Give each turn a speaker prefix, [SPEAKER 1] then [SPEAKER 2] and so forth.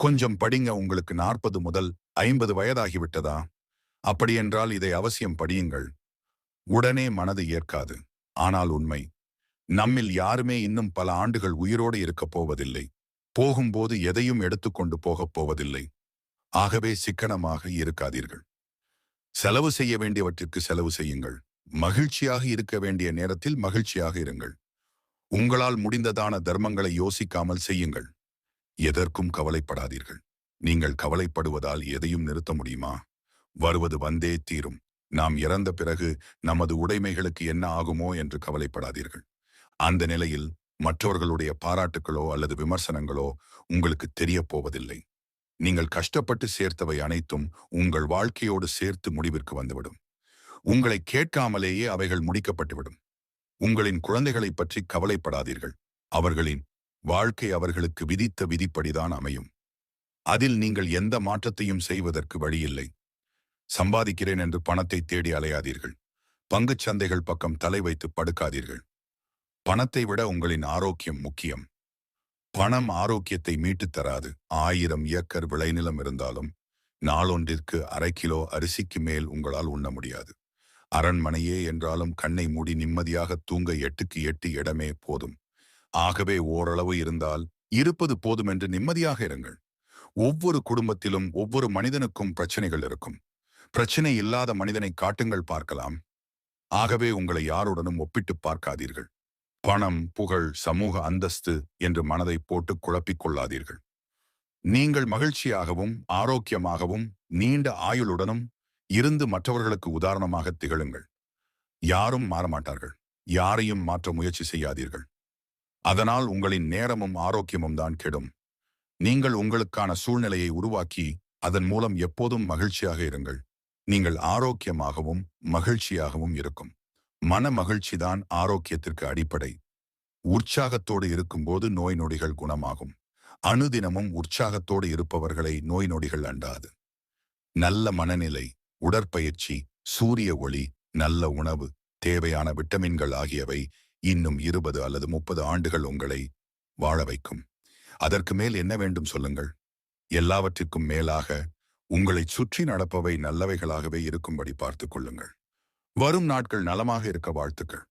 [SPEAKER 1] கொஞ்சம் படிங்க உங்களுக்கு நாற்பது முதல் ஐம்பது வயதாகிவிட்டதா? அப்படியென்றால் இதை அவசியம் படியுங்கள். உடனே மனது ஏற்காது. ஆனால் உண்மை நம்மில் யாருமே இன்னும் பல ஆண்டுகள் உயிரோடு இருக்கப் போவதில்லை. போகும்போது எதையும் எடுத்துக்கொண்டு போகப் போவதில்லை. ஆகவே சிக்கனமாக இருக்காதீர்கள். செலவு செய்ய வேண்டியவற்றிற்கு செலவு செய்யுங்கள். மகிழ்ச்சியாக இருக்க வேண்டிய நேரத்தில் மகிழ்ச்சியாக இருங்கள். உங்களால் முடிந்ததான தர்மங்களை யோசிக்காமல் செய்யுங்கள். எதற்கும் கவலைப்படாதீர்கள். நீங்கள் கவலைப்படுவதால் எதையும் நிறுத்த முடியுமா? வருவது வந்தே தீரும். நாம் இறந்த பிறகு நமது உடைமைகளுக்கு என்ன ஆகுமோ என்று கவலைப்படாதீர்கள். அந்த நிலையில் மற்றவர்களுடைய பாராட்டுகளோ அல்லது விமர்சனங்களோ உங்களுக்கு தெரியப் போவதில்லை. நீங்கள் கஷ்டப்பட்டு சேர்த்தவை அனைத்தும் உங்கள் வாழ்க்கையோடு சேர்த்து முடிவிற்கு வந்துவிடும். உங்களை கேட்காமலேயே அவைகள் முடிக்கப்பட்டுவிடும். உங்களின் குழந்தைகளை பற்றி கவலைப்படாதீர்கள். அவர்களின் வாழ்க்கை அவர்களுக்கு விதித்த விதிப்படிதான் அமையும். அதில் நீங்கள் எந்த மாற்றத்தையும் செய்வதற்கு வழியில்லை. சம்பாதிக்கிறேன் என்று பணத்தை தேடி அலையாதீர்கள். பங்குச் சந்தைகள் பக்கம் தலை வைத்து படுக்காதீர்கள். பணத்தை விட உங்களின் ஆரோக்கியம் முக்கியம். பணம் ஆரோக்கியத்தை மீட்டுத் தராது. ஆயிரம் ஏக்கர் விளைநிலம் இருந்தாலும் நாளொன்றிற்கு அரை கிலோ அரிசிக்கு மேல் உங்களால் உண்ண முடியாது. அரண்மனையே என்றாலும் கண்ணை மூடி நிம்மதியாக தூங்க எட்டுக்கு எட்டு இடமே போதும். ஆகவே ஓரளவு இருந்தால் இருப்பது போதுமென்று நிம்மதியாக இருங்கள். ஒவ்வொரு குடும்பத்திலும் ஒவ்வொரு மனிதனுக்கும் பிரச்சனைகள் இருக்கும். பிரச்சனை இல்லாத மனிதனை காட்டுங்கள் பார்க்கலாம். ஆகவே உங்களை யாருடனும் ஒப்பிட்டு பார்க்காதீர்கள். பணம் புகழ் சமூக அந்தஸ்து என்று மனதை போட்டு குழப்பிக் கொள்ளாதீர்கள். நீங்கள் மகிழ்ச்சியாகவும் ஆரோக்கியமாகவும் நீண்ட ஆயுளுடனும் இருந்து மற்றவர்களுக்கு உதாரணமாக திகழுங்கள். யாரும் மாறமாட்டார்கள். யாரையும் மாற்ற முயற்சி செய்யாதீர்கள். அதனால் உங்களின் நேரமும் ஆரோக்கியமும் தான் கெடும். நீங்கள் உங்களுக்கான சூழ்நிலையை உருவாக்கி அதன் மூலம் எப்போதும் மகிழ்ச்சியாக இருங்கள். நீங்கள் ஆரோக்கியமாகவும் மகிழ்ச்சியாகவும் இருக்கும். மன மகிழ்ச்சிதான் ஆரோக்கியத்திற்கு அடிப்படை. உற்சாகத்தோடு இருக்கும்போது நோய் நொடிகள் குணமாகும். அணுதினமும் உற்சாகத்தோடு இருப்பவர்களை நோய் நொடிகள் அண்டாது. நல்ல மனநிலை உடற்பயிற்சி சூரிய ஒளி நல்ல உணவு தேவையான விட்டமின்கள் ஆகியவை இன்னும் இருபது அல்லது முப்பது ஆண்டுகள் உங்களை வாழ வைக்கும். அதற்கு மேல் என்ன வேண்டும் சொல்லுங்கள்? எல்லாவற்றிற்கும் மேலாக உங்களைச் சுற்றி நடப்பவை நல்லவைகளாகவே இருக்கும்படி பார்த்துக் கொள்ளுங்கள். வரும் நாட்கள் நலமாக இருக்க வாழ்த்துக்கள்.